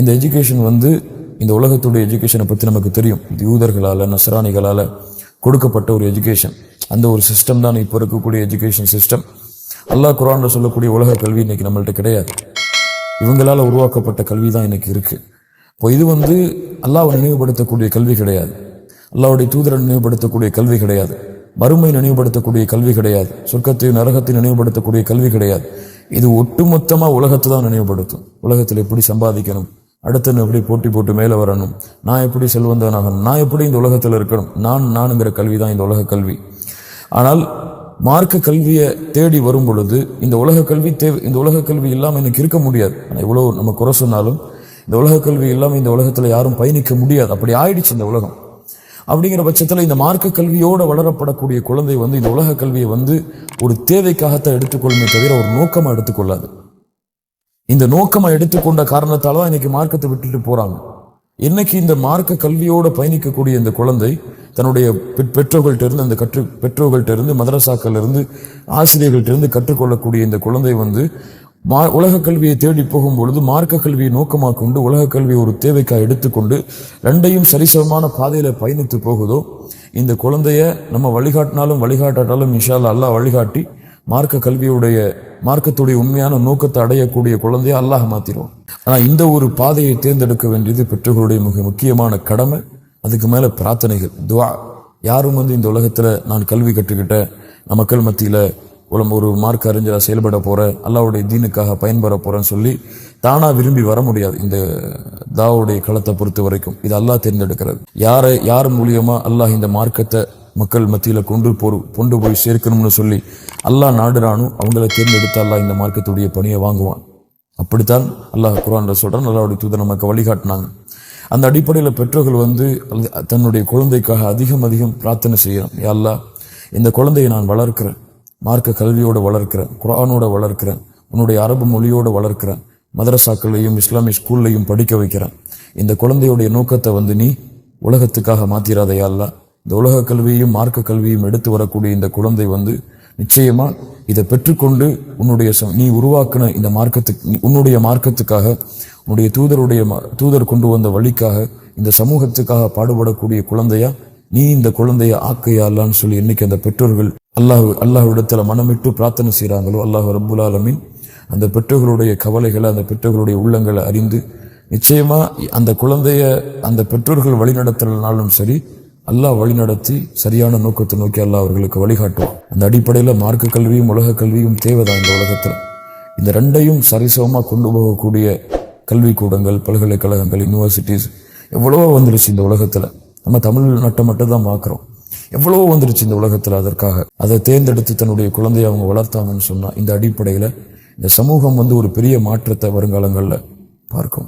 இந்த எஜுகேஷன் வந்து இந்த உலகத்துடைய எஜுகேஷனை பற்றி நமக்கு தெரியும். இது யூதர்களால் நசராணிகளால் கொடுக்கப்பட்ட ஒரு எஜுகேஷன் அந்த ஒரு சிஸ்டம் தான் இப்போ இருக்கக்கூடிய எஜுகேஷன் சிஸ்டம் அல்லாஹ் குரானில் சொல்லக்கூடிய உலக கல்வி இன்னைக்கு நம்மள்ட்ட கிடையாது. இவங்களால் உருவாக்கப்பட்ட கல்வி தான் இன்னைக்கு இருக்குது இப்போ இது வந்து அல்லாவை நினைவுபடுத்தக்கூடிய கல்வி கிடையாது. அல்லாவுடைய தூதரை நினைவுபடுத்தக்கூடிய கல்வி கிடையாது. வறுமை நினைவுபடுத்தக்கூடிய கல்வி கிடையாது. சொர்க்கத்தையும் நரகத்தை நினைவுபடுத்தக்கூடிய கல்வி கிடையாது. இது ஒட்டுமொத்தமாக உலகத்தை தான் நினைவுபடுத்தும். உலகத்தில் எப்படி சம்பாதிக்கணும்? அடுத்து எப்படி போட்டி போட்டு மேலே வரணும்? நான் எப்படி செல்வந்தவனாகணும் நான் எப்படி இந்த உலகத்தில் இருக்கணும்? நான் நானுங்கிற கல்வி தான் இந்த உலக கல்வி. ஆனால் மார்க்க கல்வியை தேடி வரும் பொழுது இந்த உலக கல்வி தேவை இந்த உலக கல்வி இல்லாமல் எனக்கு இருக்க முடியாது. ஆனால் இவ்வளோ நம்ம குறை சொன்னாலும் இந்த உலக கல்வி இல்லாமல் இந்த உலகத்தில் யாரும் பயணிக்க முடியாது. அப்படி ஆயிடுச்சு இந்த உலகம். அப்படிங்கிற பட்சத்தில் இந்த மார்க்க கல்வியோட வளரப்படக்கூடிய குழந்தை வந்து இந்த உலக கல்வியை வந்து ஒரு தேவைக்காகத்தான் எடுத்துக்கொள்ளுமே தவிர ஒரு நோக்கமாக எடுத்துக்கொள்ளாது. இந்த நோக்கமாக எடுத்துக்கொண்ட காரணத்தால் தான் இன்னைக்கு மார்க்கத்தை விட்டுட்டு போகிறாங்க இன்னைக்கு இந்த மார்க்க கல்வியோடு பயணிக்கக்கூடிய இந்த குழந்தை தன்னுடைய பெற்றோர்கள்ட்ட இருந்து அந்த கற்று பெற்றோர்கள்ட்ட இருந்து மதரசாக்கள் இருந்து ஆசிரியர்கள்ட்ட இருந்து கற்றுக்கொள்ளக்கூடிய இந்த குழந்தை வந்து மா உலக கல்வியை தேடி போகும் பொழுது மார்க்க கல்வியை நோக்கமாக கொண்டு உலக கல்வியை ஒரு தேவைக்காக எடுத்துக்கொண்டு ரெண்டையும் சரிசமமான பாதையில் பயணித்து போகுதோ இந்த குழந்தைய நம்ம வழிகாட்டினாலும் வழிகாட்டாட்டாலும் இன்ஷா அல்லாஹ் வழிகாட்டி மார்க்க கல்வியுடைய மார்க்கத்துடைய உண்மையான நோக்கத்தை அடையக்கூடிய குழந்தையை அல்லாஹ் மாத்திரும். ஆனால் இந்த ஒரு பாதையை தேர்ந்தெடுக்க வேண்டியது பெற்றோர்களுடைய மிக முக்கியமான கடமை. அதுக்கு மேலே பிரார்த்தனைகள் துவா. யாரும் வந்து இந்த உலகத்தில் நான் கல்வி கற்றுக்கிட்டேன் நான் மக்கள் மத்தியில் உலம் ஒரு மார்க் அறிஞராக செயல்பட போகிறேன் அல்லாவுடைய தீனுக்காக பயன்பெற போகிறேன்னு சொல்லி தானாக விரும்பி வர முடியாது இந்த தாவுடைய களத்தை பொறுத்த வரைக்கும். இது அல்லாஹ் தேர்ந்தெடுக்கிறது. யாரை யார் மூலியமாக அல்லாஹ் இந்த மார்க்கத்தை மக்கள் மத்தியில் கொண்டு போ கொண்டு போய் சேர்க்கணும்னு சொல்லி அல்லாஹ் நாடுறானும் அவங்கள தேர்ந்தெடுத்து அல்லாஹ் இந்த மார்க்கத்துடைய பணியை வாங்குவான். அப்படித்தான் அல்லாஹ் குரானில் சொல்கிறான் அல்லாவுடைய தூதர் நமக்கு வழிகாட்டினாங்க. அந்த அடிப்படையில் பெற்றோர்கள் வந்து தன்னுடைய குழந்தைக்காக அதிகம் அதிகம் பிரார்த்தனை செய்யணும். யா அல்லாஹ் இந்த குழந்தையை நான் வளர்க்கிறேன். மார்க்க கல்வியோடு வளர்க்கிறேன். குரானோட வளர்க்கிறேன். உன்னுடைய அரபு மொழியோடு வளர்க்கிறேன். மதரசாக்கள்லையும் இஸ்லாமிய ஸ்கூல்லையும் படிக்க வைக்கிறேன். இந்த குழந்தையுடைய நோக்கத்தை வந்து நீ உலகத்துக்காக மாத்திராதையா அல்லாஹ். இந்த உலக கல்வியையும் மார்க்க கல்வியும் எடுத்து வரக்கூடிய இந்த குழந்தை வந்து நிச்சயமா இதை பெற்றுக்கொண்டு உன்னுடைய ச- நீ உருவாக்கின இந்த மார்க்கத்துக்கு உன்னுடைய மார்க்கத்துக்காக உன்னுடைய தூதருடைய ம- தூதர் கொண்டு வந்த வழிக்காக இந்த சமூகத்துக்காக பாடுபடக்கூடிய குழந்தையா நீ இந்த குழந்தைய ஆக்கையா அல்லான்னு சொல்லி இன்னைக்கு அந்த பெற்றோர்கள் அல்லாஹ் அல்லாஹ்விடத்துல மனமிட்டு பிரார்த்தனை செய்கிறாங்களோ அல்லாஹ் ரப்புல் ஆலமின் அந்த பெற்றோர்களுடைய கவலைகளை அந்த பெற்றோர்களுடைய உள்ளங்களை அறிந்து நிச்சயமா அந்த குழந்தைய அந்த பெற்றோர்கள் வழிநடத்தலனாலும் சரி அல்லாஹ் வழிநடத்தி சரியான நோக்கத்தை நோக்கி அல்லாஹ் அவர்களுக்கு வழிகாட்டுவான். அந்த அடிப்படையில் மார்க்க கல்வியும் உலக கல்வியும் தேவைதான் இந்த உலகத்தில். இந்த ரெண்டையும் சரிசமமாக கொண்டு போகக்கூடிய கல்விக்கூடங்கள் பல்கலைக்கழகங்கள் யூனிவர்சிட்டிஸ் எவ்வளவோ வந்துருச்சு இந்த உலகத்தில். நம்ம தமிழ்நாட்டை மட்டும் தான் பார்க்குறோம். எவ்வளவோ வந்துருச்சு இந்த உலகத்தில் அதற்காக. அதை தேர்ந்தெடுத்து தன்னுடைய குழந்தையை அவங்க வளர்த்தாங்கன்னு சொன்னால் இந்த அடிப்படையில் இந்த சமூகம் வந்து ஒரு பெரிய மாற்றத்தை வருங்காலங்களில் பார்க்கும்.